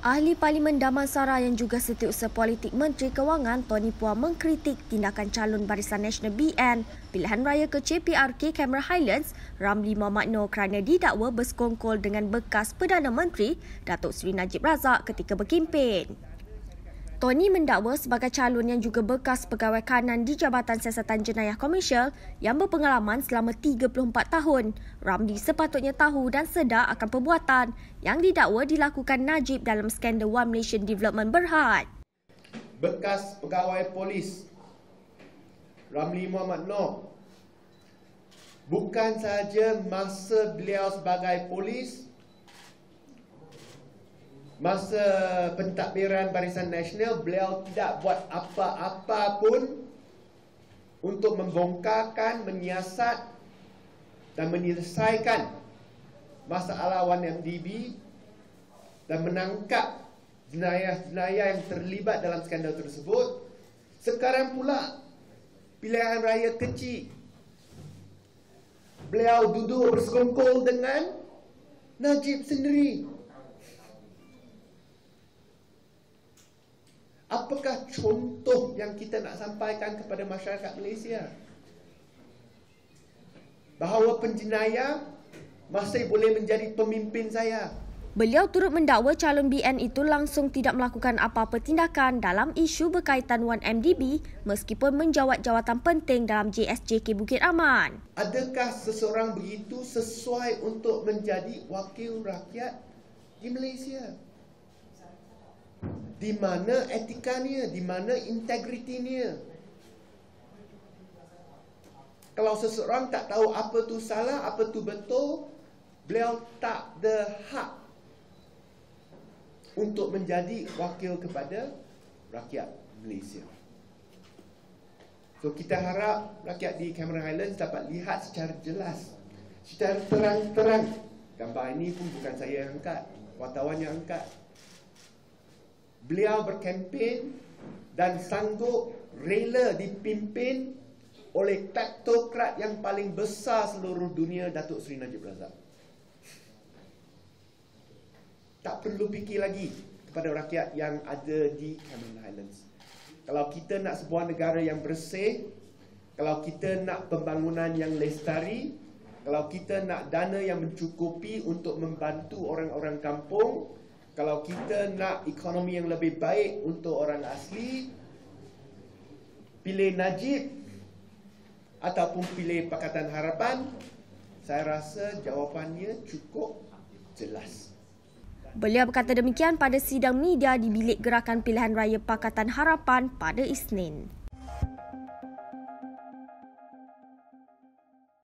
Ahli Parlimen Damansara yang juga setiausaha politik Menteri Kewangan Tony Puan mengkritik tindakan calon Barisan Nasional BN pilihan raya ke CPRK Cameron Highlands Ramli Muhammad Noor kerana didakwa bersekongkol dengan bekas Perdana Menteri Datuk Seri Najib Razak ketika berkempen. Tony mendakwa sebagai calon yang juga bekas pegawai kanan di Jabatan Siasatan Jenayah Komersial yang berpengalaman selama 34 tahun. Ramli sepatutnya tahu dan sedar akan perbuatan yang didakwa dilakukan Najib dalam skandal One Nation Development Berhad. Bekas pegawai polis Ramli Muhammad Noor bukan sahaja masa beliau sebagai polis masa pentadbiran Barisan Nasional beliau tidak buat apa-apa pun untuk membongkarkan, menyiasat dan menyelesaikan masalah 1MDB dan menangkap jenayah-jenayah yang terlibat dalam skandal tersebut. Sekarang pula pilihan raya kecil beliau duduk bersekongkol dengan Najib sendiri Apakah contoh yang kita nak sampaikan kepada masyarakat Malaysia? Bahawa penjenayah masih boleh menjadi pemimpin saya. Beliau turut mendakwa calon BN itu langsung tidak melakukan apa-apa tindakan dalam isu berkaitan 1MDB meskipun menjawat jawatan penting dalam JSJK Bukit Aman. Adakah seseorang begitu sesuai untuk menjadi wakil rakyat di Malaysia? Di mana etikanya, di mana integritinya. Kalau seseorang tak tahu apa tu salah, apa tu betul, beliau tak ada hak untuk menjadi wakil kepada rakyat Malaysia. So kita harap rakyat di Cameron Highlands dapat lihat secara jelas, secara terang-terang. Gambar ini pun bukan saya yang angkat, wartawan yang angkat beliau berkempen dan sanggup rela dipimpin oleh teknokrat yang paling besar seluruh dunia Datuk Seri Najib Razak. Tak perlu fikir lagi kepada rakyat yang ada di Cameron Highlands. Kalau kita nak sebuah negara yang bersih, kalau kita nak pembangunan yang lestari, kalau kita nak dana yang mencukupi untuk membantu orang-orang kampung, kalau kita nak ekonomi yang lebih baik untuk orang asli pilih Najib ataupun pilih Pakatan Harapan saya rasa jawapannya cukup jelas Beliau berkata demikian pada sidang media di bilik gerakan pilihan raya Pakatan Harapan pada Isnin.